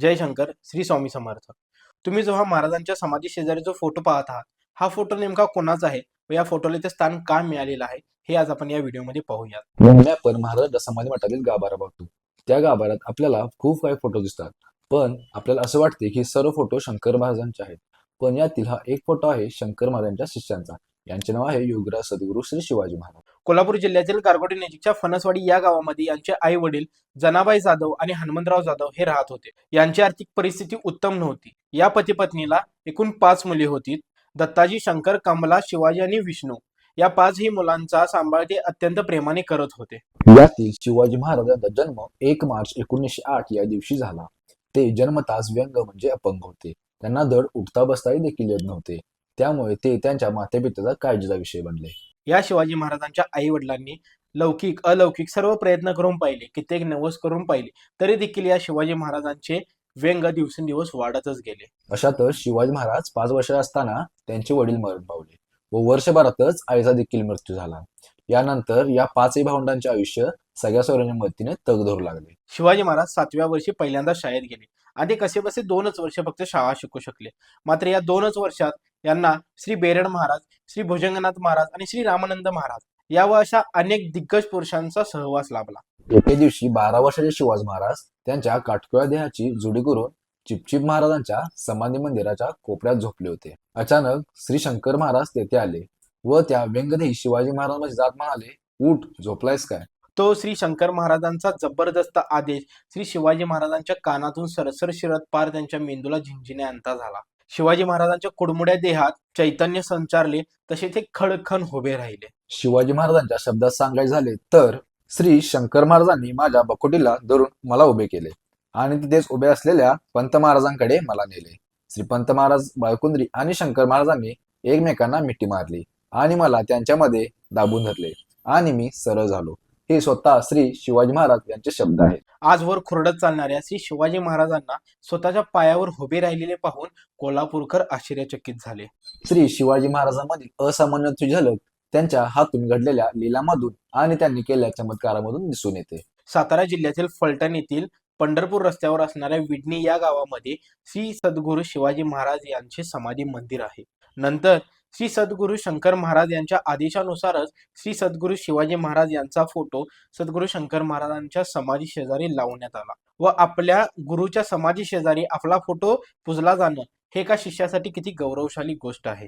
जय शंकर श्री स्वामी समर्थ. तुम्ही जो हा महाराजांच्या समाधी शेजारी जो फोटो पाहत आहात हा फोटो नेमका कोणाचा आहे व या फोटोला ते स्थान का मिळालेलं आहे हे आज आपण या व्हिडिओमध्ये पाहूयात. आपण महाराजांच्या समाधी मठातील गाभारा बघतो. त्या गाभाऱ्यात आपल्याला खूप काही फोटो दिसतात. पण आपल्याला असं वाटते की सर्व फोटो शंकर महाराजांचे आहेत. पण यातील हा एक फोटो आहे शंकर महाराजांच्या शिष्यांचा. यांचे नाव आहे योगराज सद्गुरू श्री शिवाजी महाराज. कोल्हापूर जिल्ह्यातील गारगोटी नजीकच्या फणसवाडी या गावामध्ये यांचे आई वडील जनाबाई जाधव आणि हनुमंतराव जाधव हे राहत होते. यांची आर्थिक परिस्थिती उत्तम नव्हती. या पती पत्नीला एकूण पाच मुली होती. दत्ताजी शंकर कमला शिवाजी आणि विष्णू या पाचही मुलांचा सांभाळ ते अत्यंत प्रेमाने करत होते. यातील शिवाजी महाराजांचा जन्म एक मार्च एकोणीसशे आठ या दिवशी झाला. ते जन्मताच व्यंग म्हणजे अपंग होते. त्यांना धड उठता बसताही देखील येत नव्हते. त्यामुळे ते त्यांच्या मातेपित्याचा काळजीचा विषय बनले. या शिवाजी महाराजांच्या आई वडिलांनी लौकिक अलौकिक सर्व प्रयत्न करून पाहिले कित्येक नवस करून पाहिले तरी देखील या शिवाजी महाराजांचे व्यंग दिवसेंदिवस वाढतच गेले. अशातच शिवाजी महाराज पाच वर्ष असताना त्यांचे वडील मरण पावले व वर्षभरातच आईचा देखील मृत्यू झाला. यानंतर या पाचही भावंडांचे आयुष्य सगळ्या सोयऱ्यांच्या मदतीने तग धरू लागले. शिवाजी महाराज सातव्या वर्षी पहिल्यांदा शाळेत गेले आणि कसे बसे दोनच वर्ष फक्त शाळा शिकू शकले. मात्र या दोनच वर्षात यांना श्री बेरड महाराज श्री भुजंगनाथ महाराज आणि श्री रामानंद महाराज या व अशा अनेक दिग्गज पुरुषांचा सहवास लाभला. एके दिवशी बारा वर्षाचे शिवाजी महाराज त्यांच्या काटकोळ्या देहाची जुडी करून चिपचिप महाराजांच्या समाधी मंदिराच्या कोपऱ्यात झोपले होते. अचानक श्री शंकर महाराज तेथे आले व त्या व्यंगदेही शिवाजी महाराजांमध्ये जात म्हणाले उठ झोपलायस काय? तो श्री शंकर महाराजांचा जबरदस्त आदेश श्री शिवाजी महाराजांच्या कानातून सरसर शिरत पार त्यांच्या मेंदूला आणता झाला. शिवाजी महाराजांच्या कुडमुड्या देहात चैतन्य संचारले तसे ते खडखन उभे राहिले. शिवाजी महाराजांच्या शब्दात सांगायचे झाले तर श्री शंकर महाराजांनी माझ्या बकोटीला धरून मला उभे केले आणि तिथेच उभे असलेल्या पंत महाराजांकडे मला नेले. श्री पंत महाराज बाळकुंद्री आणि शंकर महाराजांनी एकमेकांना मिठी मारली आणि मला त्यांच्यामध्ये दाबून धरले आणि मी सरळ झालो. हे स्वतः श्री शिवाजी महाराज यांचे शब्द आहेत. आजवर खुरडत चालणाऱ्या श्री शिवाजी महाराजांना स्वतःच्या पायावर उभे राहिलेले पाहून कोल्हापूरकर आश्चर्यचकित झाले. श्री शिवाजी महाराजांमधील असामान्य झलक त्यांच्या हातून घडलेल्या लिलामधून आणि त्यांनी केलेल्या चमत्कारामधून दिसून येते. सातारा जिल्ह्यातील फलटण येथील पंढरपूर रस्त्यावर असणाऱ्या विडणी या गावामध्ये श्री सद्गुरू शिवाजी महाराज यांचे समाधी मंदिर आहे. नंतर श्री सद्गुरू शंकर महाराज यांच्या आदेशानुसारच श्री सद्गुरू शिवाजी महाराज यांचा फोटो सद्गुरू शंकर महाराजांच्या समाधी शेजारी लावण्यात आला व आपल्या गुरुच्या समाधी शेजारी आपला फोटो पुजला जाणं हे एका शिष्यासाठी किती गौरवशाली गोष्ट आहे.